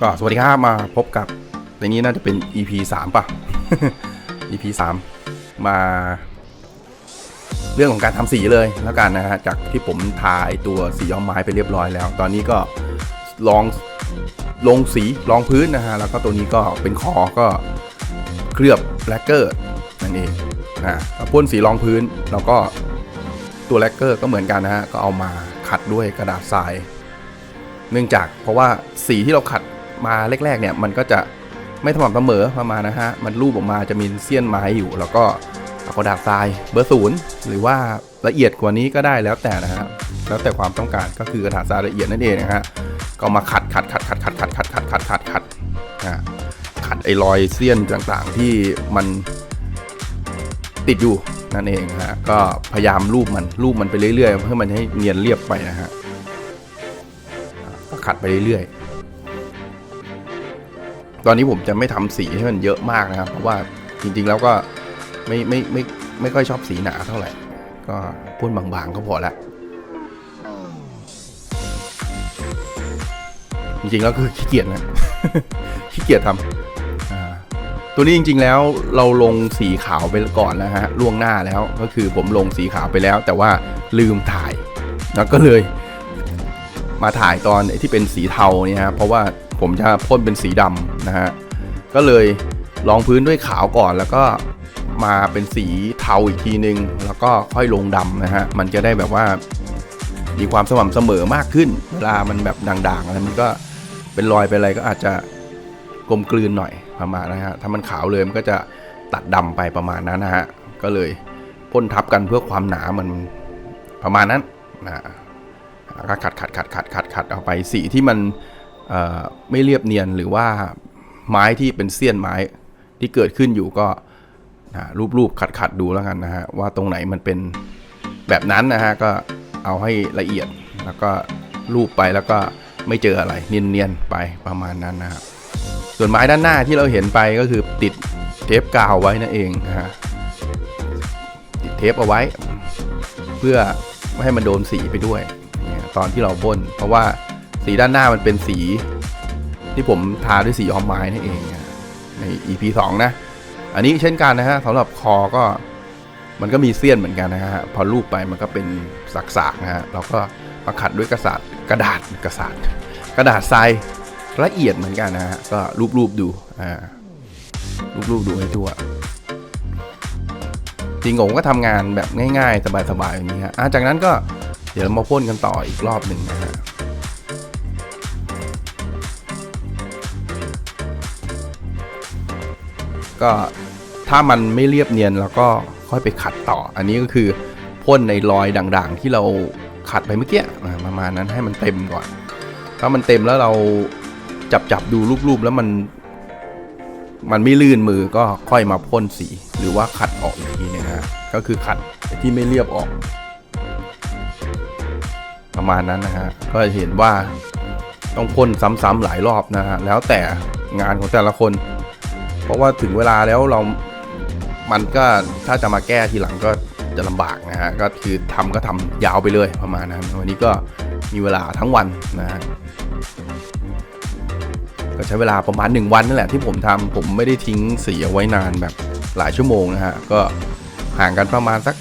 ก็สวัสดีครับมาพบกับในนี้น่าจะเป็น EP 3 ป่ะ EP 3 มาเรื่องของการทำสีเลยแล้วกันนะฮะจากที่ผมทายตัวสีย้อมไม้ไปเรียบร้อยแล้ว ตอนนี้ก็ลองลงสีรองพื้นนะฮะแล้วก็ตัวนี้ก็เป็นคอก็เคลือบแลกเกอร์นั่นเองนะพ่นสีรองพื้นแล้วก็ตัวแลกเกอร์ก็เหมือนกันนะฮะก็เอามาขัดด้วยกระดาษทราย เนื่องจากเพราะว่าสีที่เราขัด มาแรกๆเนี่ยมันก็จะไม่สม่ำเสมอประมาณนะฮะมันรูปออกมาจะมีเสี้ยนไม้อยู่ แล้วก็เอากระดาษทรายเบอร์ศูนย์หรือว่าละเอียดกว่านี้ก็ได้แล้วแต่นะฮะแล้วแต่ความต้องการก็คือกระดาษทรายละเอียดนั่นเองนะฮะก็มาขัดขัดขัดขัดขัดขัดขัดขัดขัดขัดขัดนะขัดไอ้รอยเสี้ยนต่างๆที่มันติดอยู่นั่นเองฮะก็พยายามรูปมันรูปมันไปเรื่อยๆเพื่อมันให้เนียนเรียบไปนะฮะก็ขัดไปเรื่อยๆ ตอนนี้ผมจะไม่ทำสีให้มันเยอะมากนะครับ เพราะว่าจริงๆแล้วก็ไม่ไม่ไม่ไม่ค่อยชอบสีหนาเท่าไหร่ ก็พ่นบางๆก็พอละจริงๆแล้วคือขี้เกียจนะขี้เกียจทำอ่าตัวนี้จริง ๆแล้วเราลงสีขาวไปก่อนแล้วฮะล่วงหน้าแล้วก็คือผมลงสีขาวไปแล้ว แต่ว่าลืมถ่ายแล้วก็เลย มาถ่ายตอนที่เป็นสีเทาเนี่ยฮะเพราะว่าผมจะพ่นเป็นสีดำนะฮะก็เลยรองพื้นด้วยขาวก่อนแล้วก็มาเป็นสีเทาอีกทีนึง แล้วก็ค่อยลงดำนะฮะมันจะได้แบบว่ามีความสม่ำเสมอมากขึ้น เวลามันแบบด่างๆอะไรมันก็เป็นรอยเป็นอะไรก็อาจจะกลมกลืนหน่อยประมาณนะฮะถ้ามันขาวเลยมันก็จะตัดดำไปประมาณนั้นนะฮะก็เลยพ่นทับกันเพื่อความหนามันประมาณนั้นนะ ก็ขัดขัดขัดขัดขัดขัดเอาไปสีที่มันไม่เรียบเนียนหรือว่าไม้ที่เป็นเสี้ยนไม้ที่เกิดขึ้นอยู่ก็นะรูปรูปขัดขัดดูแล้วกันนะฮะว่าตรงไหนมันเป็นแบบนั้นนะฮะก็เอาให้ละเอียดแล้วก็รูปไปแล้วก็ไม่เจออะไรเนียนๆไปประมาณนั้นนะฮะส่วนไม้ด้านหน้าที่เราเห็นไปก็คือติดเทปกาวไว้นั่นเองนะฮะติดเทปเอาไว้ เพื่อไม่ให้มันโดนสีไปด้วย ตอนที่เราพ่นเพราะว่าสีด้านหน้ามันเป็นสี ที่ผมทาด้วยสีออมไม้นั่นเองนะใน EP 2 นะ อันนี้เช่นกันนะฮะสำหรับคอก็มันก็มีเสี้ยนเหมือนกันนะฮะพอลูบไปมันก็เป็นสักๆนะฮะเราก็มาขัดด้วยกระสาดกระดาษกระสาดกระดาษทรายละเอียดเหมือนกันนะฮะก็รูปๆดูอ่ารูปๆดูให้ทั่วจริงผมก็ทำงานแบบง่ายๆ สบายๆอย่างนี้ฮะจากนั้นก็ เดี๋ยวมาพ่นกันต่ออีกรอบหนึ่งนะฮะก็ถ้ามันไม่เรียบเนียนเราก็ค่อยไปขัดต่อ อันนี้ก็คือพ่นในรอยด่างๆ ที่เราขัดไปเมื่อกี้ประมาณนั้นให้มันเต็มก่อน ถ้ามันเต็มแล้วเราจับจับดูรูปๆแล้วมัน มันไม่ลื่นมือก็ค่อยมาพ่นสี หรือว่าขัดออกอีกทีนะฮะก็คือขัดที่ไม่เรียบออก ประมาณนั้นนะฮะก็จะเห็นว่าต้องพ่นซ้ำๆหลายรอบนะฮะแล้วแต่งานของแต่ละคน เพราะว่าถึงเวลาแล้วเรา มันก็ถ้าจะมาแก้ทีหลังก็จะลำบากนะฮะก็คือทำก็ทำยาวไปเลยประมาณนั้นวันนี้ก็มีเวลาทั้งวันนะฮะก็ใช้เวลาประมาณ 1 วันนั่นแหละที่ผมทำผมไม่ได้ทิ้งสีเอาไว้นานแบบหลายชั่วโมงนะฮะก็ห่างกันประมาณสัก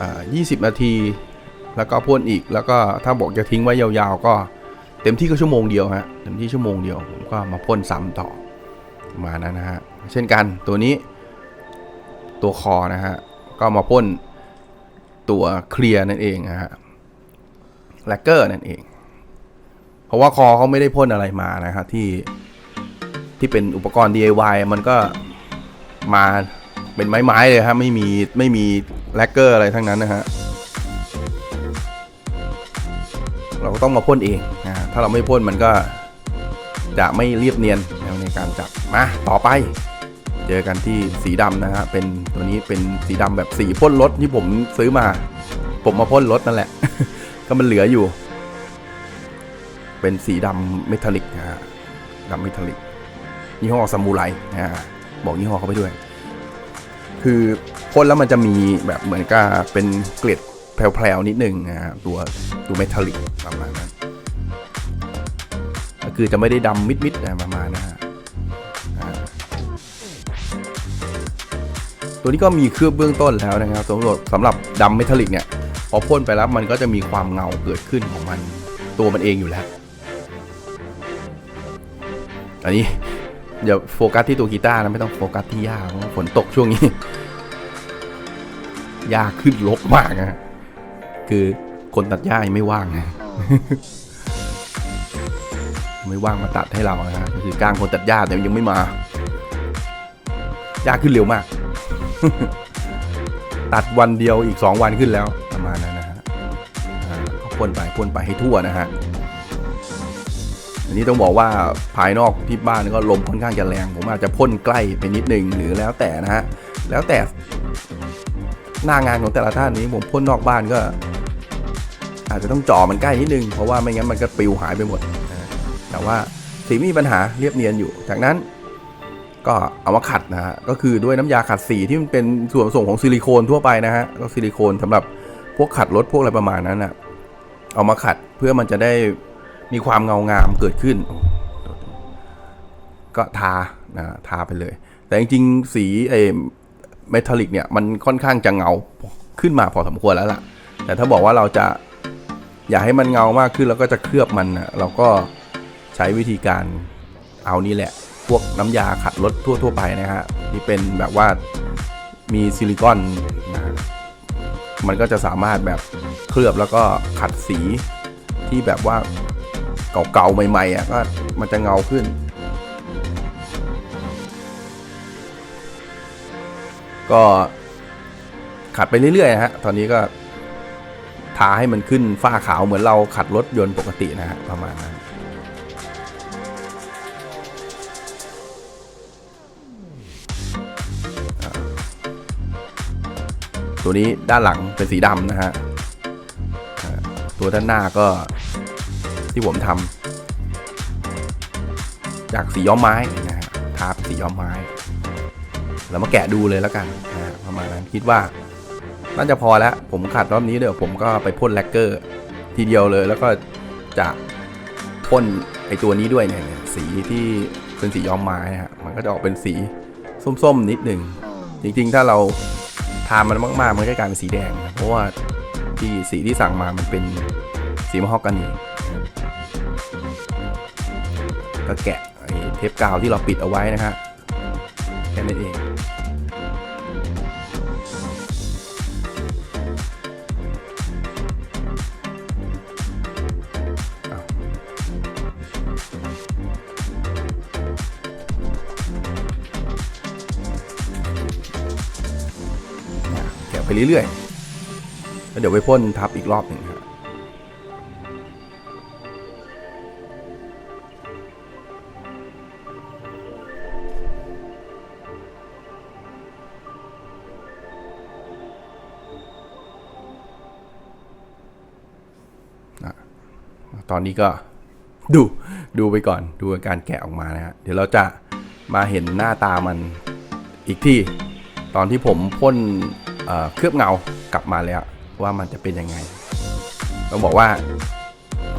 อ่า20 นาที แล้วก็พ่นอีก แล้วก็ถ้าบอกจะทิ้งไว้ยาวๆ ก็เต็มที่ก็ชั่วโมงเดียวฮะ เต็มที่ชั่วโมงเดียวผมก็มาพ่นซ้ำต่อมานั้นนะฮะ เช่นกันตัวนี้ตัวคอนะฮะ ก็มาพ่นตัวเคลียร์นั่นเองนะฮะแลกเกอร์นั่นเอง เพราะว่าคอเขาไม่ได้พ่นอะไรมานะครับที่ที่เป็นอุปกรณ์ DIY มันก็มาเป็นไม้ๆเลยครับไม่มีไม่มีแลกเกอร์อะไรทั้งนั้นนะฮะ เราก็ต้องมาพ่นเองนะถ้าเราไม่พ่นมันก็จะไม่เรียบเนียนในการจับมาต่อไป เจอกันที่สีดำนะฮะเป็นตัวนี้เป็นสีดำแบบสีพ่นรถที่ผมซื้อมา ผมมาพ่นรถนั่นแหละ ก็มันเหลืออยู่ เป็นสีดำเมทัลลิกนะฮะดำเมทัลลิกยี่ห้อซามูไรนะฮะบอกยี่ห้อเขาไปด้วย คือพ่นแล้วมันจะมีแบบเหมือนกับเป็นเกล็ด แพรวๆนิดนึงนะตัวตัวเมทัลลิกประมาณนั้นคือจะไม่ได้ดำมิดๆนะประมาณนะฮะตัวนี้ก็มีเคลือบเบื้องต้นแล้วนะครับสำหรับสำหรับดำเมทัลลิกเนี่ยพอพ่นไปแล้วมันก็จะมีความเงาเกิดขึ้นของมันตัวมันเองอยู่แล้ว อันนี้อย่าโฟกัสที่ตัวกีตาร์นะไม่ต้องโฟกัสที่หญ้าเพราะฝนตกช่วงนี้หญ้าขึ้นรกมากนะ คือคนตัดหญ้ายังไม่ว่างนะไม่ว่างมาตัดให้เรานะฮะก็คือกลางคนตัดหญ้าแต่ยังไม่มาหญ้าขึ้นเร็วมาก ตัดวันเดียวอีกสองวันขึ้นแล้วประมาณนั้นนะฮะอ่าก็พ่นไปพ่นไปให้ทั่วนะฮะอันนี้ต้องบอกว่าภายนอกที่บ้านก็ลมค่อนข้างจะแรงผมอาจจะพ่นใกล้ไปนิดนึงหรือแล้วแต่นะฮะแล้วแต่หน้างานของแต่ละท่านนี้ผมพ่นนอกบ้านก็ อาจจะต้องจ่อมันใกล้นิดนึง เพราะว่าไม่งั้นมันก็ปิวหายไปหมด แต่ว่าสีมีปัญหาเรียบเนียนอยู่ จากนั้นก็เอามาขัดนะฮะ ก็คือด้วยน้ำยาขัดสีที่มันเป็นส่วนผสมของซิลิโคนทั่วไปนะฮะ ก็ซิลิโคนสำหรับพวกขัดรถพวกอะไรประมาณนั้นนะเอามาขัดเพื่อมันจะได้มีความเงางามเกิดขึ้น ก็ทานะทาไปเลย แต่จริงๆสีเอเมทัลลิกเนี่ยมันค่อนข้างจะเงาขึ้นมาพอสมควรแล้วล่ะ แต่ถ้าบอกว่าเราจะ อยากให้มันเงามากขึ้นแล้วก็จะเคลือบมันนะเราก็ใช้วิธีการเอานี่แหละ พวกน้ำยาขัดรถทั่ว ๆ ไปนะฮะที่เป็นแบบว่ามีซิลิคอนนะมันก็จะสามารถแบบเคลือบแล้วก็ขัดสีที่แบบว่าเก่าๆใหม่ๆอะก็มันจะเงาขึ้น ก็ขัดไปเรื่อยๆนะฮะ ตอนนี้ก็าให้มันขึ้นฝ้าขาวเหมือนเราขัดรถยนต์ปกตินะฮะประมาณนั้นตัวนี้ด้านหลังเป็นสีดำนะฮะตัวด้านหน้าก็ที่ผมทำจากสีย้อมไม้นะฮะทาเป็นสีย้อมไม้ แล้วมาแกะดูเลยแล้วกันนะฮะประมาณนั้นคิดว่า น่าจะพอแล้ว ผมขัดรอบนี้เดี๋ยวผมก็ไปพ่นแลกเกอร์ ทีเดียวเลยแล้วก็จะพ่นไอตัวนี้ด้วยเนี่ยสีที่เป็นสีย้อมไม้ฮะมันก็จะออกเป็นสีส้มๆนิดหนึ่งจริงๆ ถ้าเราทามันมากๆ มันก็จะกลายเป็นสีแดง เพราะว่าที่สีที่สั่งมามันเป็นสีมะฮอกกานีก็แกะไอเทปกาวที่เราปิดเอาไว้นะฮะแค่นั้นเอง เรื่อยๆ แล้วเดี๋ยวไปพ่นทับอีกรอบหนึ่งครับตอนนี้ก็ดูดูไปก่อนดูการแกะออกมานะฮะเดี๋ยวเราจะมาเห็นหน้าตามันอีกที่ ตอนที่ผมพ่น เคลือบเงากลับมาแล้วว่ามันจะเป็นยังไง ต้องบอกว่า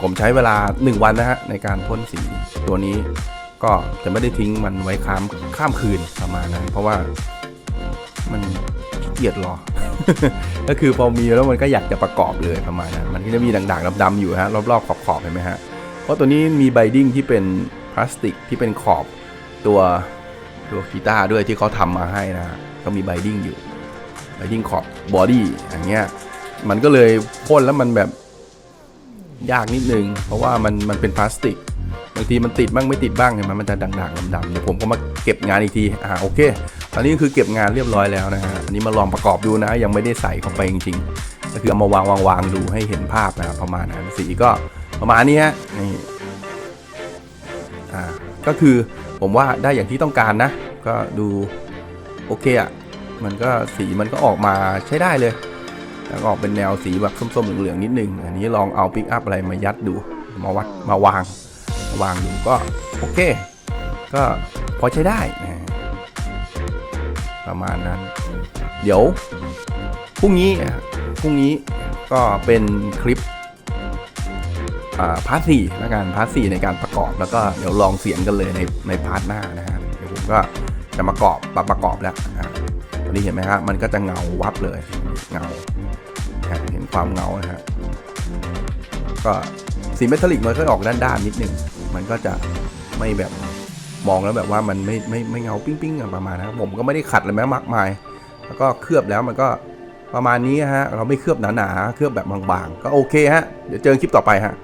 ผมใช้เวลา 1 วันนะฮะในการพ่นสีตัวนี้ก็จะไม่ได้ทิ้งมันไว้ข้ามข้ามคืนประมาณนั้นเพราะว่ามันเกียจรอ ก็คือพอมีแล้วมันก็อยากจะประกอบเลยประมาณนั้นมันก็จะมีด่างๆดำๆอยู่ฮะรอบๆขอบๆเห็นไหมฮะเพราะตัวนี้มีไบดิ้งที่เป็นพลาสติกที่เป็นขอบตัวตัวกีตาร์ด้วยที่เขาทำมาให้นะฮะก็มีไบดิ้งอยู่ ไบดิ้งขอบบอดี้อย่างเงี้ยมันก็เลยพ่นแล้วมันแบบยากนิดนึง เพราะว่ามันมันเป็นพลาสติกบางทีมันติดบ้างไม่ติดบ้างเห็นไหมมันจะด่างๆดำๆเดี๋ยวผมก็มาเก็บงานอีกทีอ่าโอเคตอนนี้คือเก็บงานเรียบร้อยแล้วนะฮะอันนี้มาลองประกอบดูนะ ยังไม่ได้ใส่เข้าไปจริงๆ ก็คือเอามาวางวางวางดูให้เห็นภาพนะครับประมาณนั้นสีก็ประมาณนี้ฮะนี่อ่าก็คือผมว่าได้อย่างที่ต้องการนะ ก็ดูโอเคอะ มันก็สีมันก็ออกมาใช้ได้เลย แล้วออกเป็นแนวสีแบบส้มๆเหลืองๆนิดนึง อันนี้ลองเอาปิกอัพอะไรมายัดดู มาวัดมาวางมาวางดูก็โอเค ก็พอใช้ได้นะประมาณนั้น เดี๋ยวพรุ่งนี้พรุ่งนี้ก็เป็นคลิปพาร์ทสี่แล้วกันพาร์ทสี่ในการประกอบแล้วก็เดี๋ยวลองเสียงกันเลยในในพาร์ทหน้านะฮะเดี๋ยวผมก็จะมากรอบมาประกอบแล้ว อ่าตอนนี้เห็นไหมฮะมันก็จะเงาวับเลยเงาเห็นความเงานะฮะก็สีเมทัลลิกมันก็ออกด้านๆนิดนึงมันก็จะไม่แบบมองแล้วแบบว่ามันไม่ไม่ไม่เงาปิ้งๆอะประมาณนะผมก็ไม่ได้ขัดอะไรแม้มากมาย แล้วก็เคลือบแล้วมันก็ประมาณนี้ฮะ เราไม่เคลือบหนาๆ เคลือบแบบบางๆ ก็โอเคฮะ เดี๋ยวเจอคลิปต่อไปฮะ